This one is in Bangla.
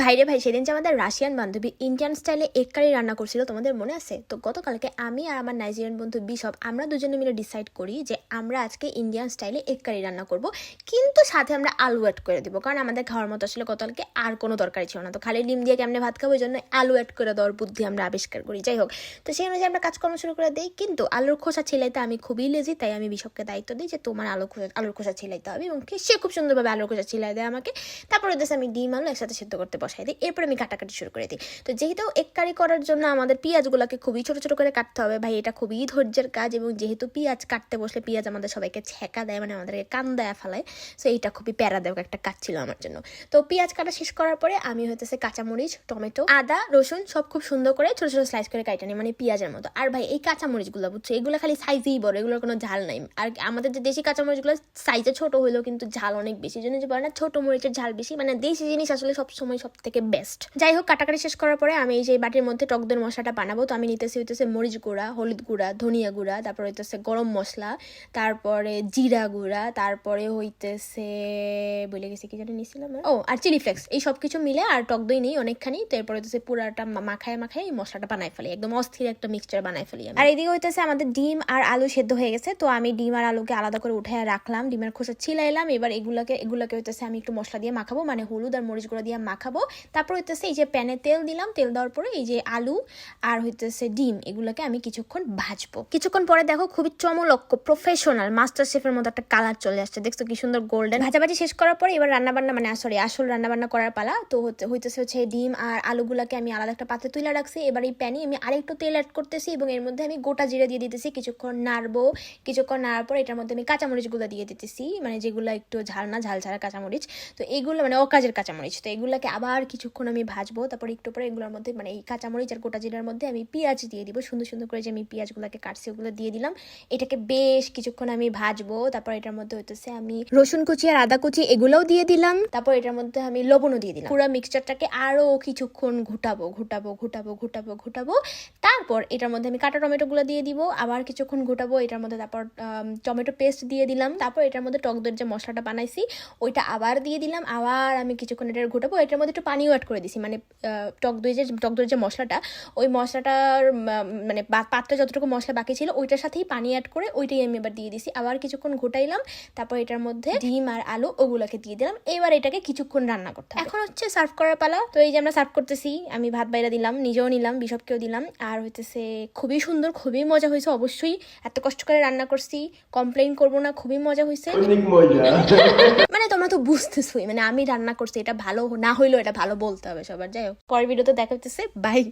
ভাইরে ভাই, সেদিন যে আমাদের রাশিয়ান বান্ধবী ইন্ডিয়ান স্টাইলে এক কারি রান্না করছিল, তোমাদের মনে আছে? তো গতকালকে আমি আর আমার নাইজেরিয়ান বন্ধু বিশপ আমরা দুজনে মিলে ডিসাইড করি যে আমরা আজকে ইন্ডিয়ান স্টাইলে এক কারি রান্না করব। কিন্তু সাথে আমরা আলু অ্যাড করে দেবো, কারণ আমাদের খাওয়ার মতো আসলে গতকালকে আর কোনো দরকারই ছিল না। তো খালি ডিম দিয়ে কেমনে ভাত খাব ওই জন্য আলু অ্যাড করে দেওয়ার বুদ্ধি আমরা আবিষ্কার করি। যাই হোক, তো সেই অনুযায়ী আমরা কাজকর্ম শুরু করে দিই। কিন্তু আলুর খোসা ছিলাইতে আমি খুবই লেজি তাই আমি বিশপকে দায়িত্ব দিই যে তোমার আলু খোসা, আলুর খোসা ছিলাইতে হবে এবং সে খুব সুন্দরভাবে আলুর খোসা ছিলাই দেয় আমাকে। তারপরে দেশে আমি ডিম, আলু একসাথে সেদ্ধ করতে বসাই দিই। এরপর আমি কাটাকাটি শুরু করে দিই। তো যেহেতু এক কারি করার জন্য আমাদের পেঁয়াজগুলোকে খুবই ছোট ছোট করে কাটতে হবে, ভাই, এটা খুবই ধৈর্যের কাজ এবং যেহেতু পেঁয়াজ কাটতে বসলে পেঁয়াজ আমাদের সবাইকে ছ্যাঁকা দেয় মানে আমাদেরকে কান দেয়া ফেলায় সো এইটা খুবই প্যারাদায়ক একটা কাজ ছিল আমার জন্য। তো পেঁয়াজ কাটা শেষ করার পরে আমি হইতেছে কাঁচামরিচ, টমেটো, আদা, রসুন সব খুব সুন্দর করে ছোট ছোট স্লাইস করে কাটা নিই মানে পেঁয়াজের মতো। আর ভাই, এই কাঁচামরিচগুলো বুঝছ, এগুলো খালি সাইজেই বড়, এগুলোর কোনো ঝাল নাই। আর আমাদের যে দেশি কাঁচামরিচগুলো সাইজে ছোট হলেও কিন্তু ঝাল অনেক বেশি জন্য যে বলে না, ছোট মরিচের ঝাল বেশি মানে দেশি জিনিস আসলে সব সময় সব থেকে বেস্ট যাই হোক, কাটাকাটি শেষ করার পরে আমি এই যে বাটির মধ্যে টক দইয়ের মশলাটা বানাবো, তো আমি নিতেছি হইতেছে মরিচ গুঁড়া, হলুদ গুঁড়া, ধনিয়া গুঁড়া, তারপরে হইতেছে গরম মশলা, তারপরে জিরা গুঁড়া, তারপরে হইতেছে বলে গেছি কি জানি নিছিলাম ও, আর চিলি ফ্লেক্স, এই সব কিছু মিলে আর টক দই নেই অনেকখানি, তো এরপরে হইতেছে পুরাটা মাখায় মাখায় এই মশলাটা বানাই ফেলি, একদম অস্থির একটা মিক্সচার বানাই ফেলি আর এদিকে হইতেছে আমাদের ডিম আর আলু সেদ্ধ হয়ে গেছে, তো আমি ডিম আর আলুকে আলাদা করে উঠে রাখলাম, ডিমের খোসা ছিলাইলাম, এবার এগুলোকে এগুলোকে হইতেছে আমি একটু মশলা দিয়ে মাখাবো মানে হলুদ আর মরিচ গুঁড়া দিয়ে মাখাবো তারপর হইতেছে এই যে প্যানে তেল দিলাম, তেল দেওয়ার পরে এই যে আলু আর হইতেছে ডিম, এগুলোকে আমি কিছুক্ষণ ভাজবো। কিছুক্ষণ পরে দেখো খুবই চমলক্ষ প্রফেশনাল মাস্টার শেফের মতো একটা কালার চলে আসছে। দেখছ কি সুন্দর গোল্ডেন ভাজাভাজি শেষ করার পরে এবার রান্না বান্না মানে সরি আসল রান্না বান্না করার পালা। তো হইতেছে হচ্ছে ডিম আর আলুগুলোকে আমি আলাদা একটা পাত্রে তুলে রাখছি। এবার এই প্যানে আমি আরেকটু তেল অ্যাড করতেছি এবং এর মধ্যে আমি গোটা জিরে দিয়ে দিতেছি। কিছুক্ষণ নাড়বো, কিছুক্ষণ নাড়ার পর এটার মধ্যে আমি কাঁচামরিচগুলো দিয়ে দিতেছি। মানে যেগুলো একটু ঝাল না, ঝাল ছাড়া কাঁচামরিচ। তো এইগুলো মানে অকাজের কাঁচামরিচ। তো এগুলোকে আবার কিছুক্ষণ আমি ভাজবো, তারপর একটু পরে এগুলোর মধ্যে মানে এই কাঁচামরিচ আর গোটা জিরার মধ্যে আমি পেঁয়াজ দিয়ে দিব। সুন্দর সুন্দর করে যে আমি পেঁয়াজগুলোকে কাটছি, ওগুলো দিয়ে দিলাম। এটাকে বেশ কিছুক্ষণ আমি ভাজবো, তারপর এটার মধ্যে হইতেছে আমি রসুন কুচি আর আদা কুচি এগুলোও দিয়ে দিলাম। তারপর এটার মধ্যে আমি লবণও দিয়ে দিলাম। পুরো মিক্সচারটাকে আরও কিছুক্ষণ ঘুটাবো ঘুটাবো ঘুটাবো ঘুটাবো ঘুটাবো। তারপর এটার মধ্যে আমি কাটা টমেটোগুলো দিয়ে দিব আবার কিছুক্ষণ ঘুটাবো এটার মধ্যে তারপর টমেটো পেস্ট দিয়ে দিলাম। তারপর এটার মধ্যে টক দইয়ের যে মশলাটা বানাইছি ওইটা আবার দিয়ে দিলাম আবার আমি কিছুক্ষণ এটা ঘুটাবো এটার মধ্যে একটু পানিও অ্যাড করে দিছি মানে টক দই যে টক দইয়ের যে মশলাটা ওই মশলাটার মানে পাত্রে যতটুকু মশলা বাকি ছিল ওইটার সাথেই পানি অ্যাড করে ওইটাই আমি এবার দিয়ে দিছি। আবার কিছুক্ষণ ঘুটাইলাম তারপর এটার মধ্যে ডিম আর আলু ওগুলোকে দিয়ে দিলাম। এবার এটাকে কিছুক্ষণ রান্না করতে এখন হচ্ছে সার্ভ করার পালা। তো এই যে আমরা সার্ভ করতেছি আমি ভাত বাইরা দিলাম নিজেও নিলাম বিশপকেও দিলাম আর হইতেছে খুবই সুন্দর খুবই মজা হয়েছে অবশ্যই এত কষ্ট করে রান্না করছি কমপ্লেন করব না খুবই মজা হয়েছে মানে তোমরা তো বুঝতেছোই মানে আমি রান্না করছি এটা ভালো না হইলেও এটা ভালো বলতে হবে সবার। যাই হোক পরের ভিডিওতে দেখা হচ্ছে বাই